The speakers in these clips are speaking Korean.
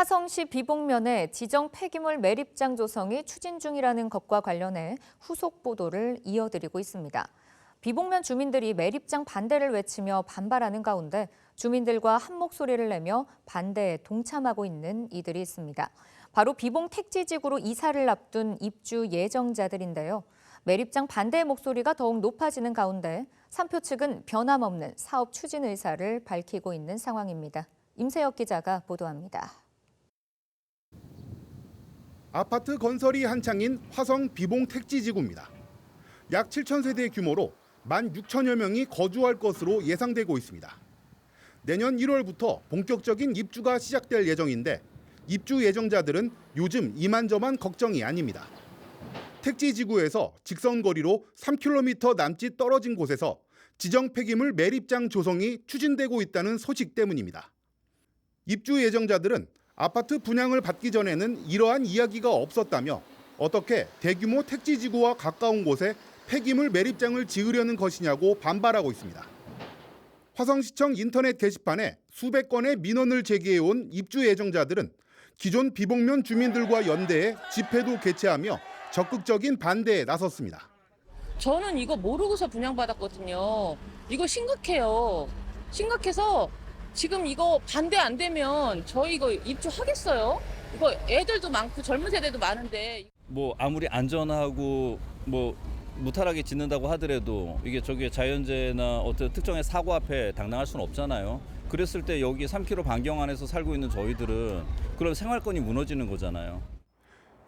화성시 비봉면에 지정 폐기물 매립장 조성이 추진 중이라는 것과 관련해 후속 보도를 이어드리고 있습니다. 비봉면 주민들이 매립장 반대를 외치며 반발하는 가운데 주민들과 한 목소리를 내며 반대에 동참하고 있는 이들이 있습니다. 바로 비봉 택지지구로 이사를 앞둔 입주 예정자들인데요. 매립장 반대의 목소리가 더욱 높아지는 가운데 삼표 측은 변함없는 사업 추진 의사를 밝히고 있는 상황입니다. 임세혁 기자가 보도합니다. 아파트 건설이 한창인 화성 비봉 택지지구입니다. 약 7천 세대 규모로 1만 6천여 명이 거주할 것으로 예상되고 있습니다. 내년 1월부터 본격적인 입주가 시작될 예정인데 입주 예정자들은 요즘 이만저만 걱정이 아닙니다. 택지지구에서 직선 거리로 3km 남짓 떨어진 곳에서 지정 폐기물 매립장 조성이 추진되고 있다는 소식 때문입니다. 입주 예정자들은 아파트 분양을 받기 전에는 이러한 이야기가 없었다며 어떻게 대규모 택지 지구와 가까운 곳에 폐기물 매립장을 지으려는 것이냐고 반발하고 있습니다. 화성시청 인터넷 게시판에 수백 건의 민원을 제기해온 입주 예정자들은 기존 비봉면 주민들과 연대해 집회도 개최하며 적극적인 반대에 나섰습니다. 저는 이거 모르고서 분양받았거든요. 이거 심각해요. 심각해서 지금 이거 반대 안 되면 저희 이거 입주하겠어요? 이거 애들도 많고 젊은 세대도 많은데 뭐 아무리 안전하고 뭐 무탈하게 짓는다고 하더라도 이게 저기 자연재해나 어떤 특정의 사고 앞에 당당할 수는 없잖아요. 그랬을 때 여기 3km 반경 안에서 살고 있는 저희들은 그런 생활권이 무너지는 거잖아요.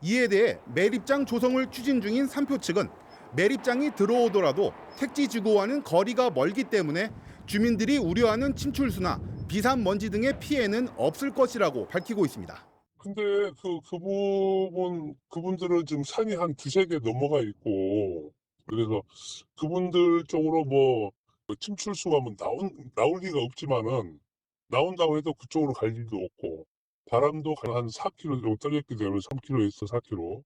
이에 대해 매립장 조성을 추진 중인 삼표 측은 매립장이 들어오더라도 택지 지구와는 거리가 멀기 때문에 주민들이 우려하는 침출수나 비산 먼지 등의 피해는 없을 것이라고 밝히고 있습니다. 근데 그, 그 부분, 그분들은 지금 산이 한 두세 개 넘어가 있고, 그래서 그분들 쪽으로 뭐, 침출수가 뭐 나온, 나올 리가 없지만은, 나온다고 해도 그쪽으로 갈 일도 없고, 바람도 한 4km 정도 떨어졌기 때문에 3km에서 4km.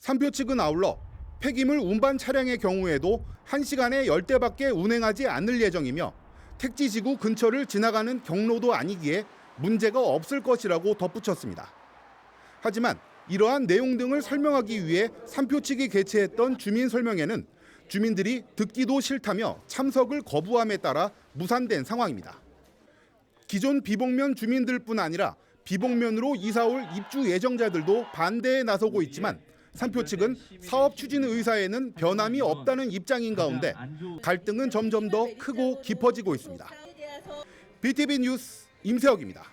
삼표 측은 아울러 폐기물 운반 차량의 경우에도 1시간에 10대밖에 운행하지 않을 예정이며 택지지구 근처를 지나가는 경로도 아니기에 문제가 없을 것이라고 덧붙였습니다. 하지만 이러한 내용 등을 설명하기 위해 삼표 측이 개최했던 주민 설명회는 주민들이 듣기도 싫다며 참석을 거부함에 따라 무산된 상황입니다. 기존 비봉면 주민들뿐 아니라 비봉면으로 이사 올 입주 예정자들도 반대에 나서고 있지만 삼표 측은 사업 추진 의사에는 변함이 없다는 입장인 가운데 갈등은 점점 더 크고 깊어지고 있습니다. BTV 뉴스 임세혁입니다.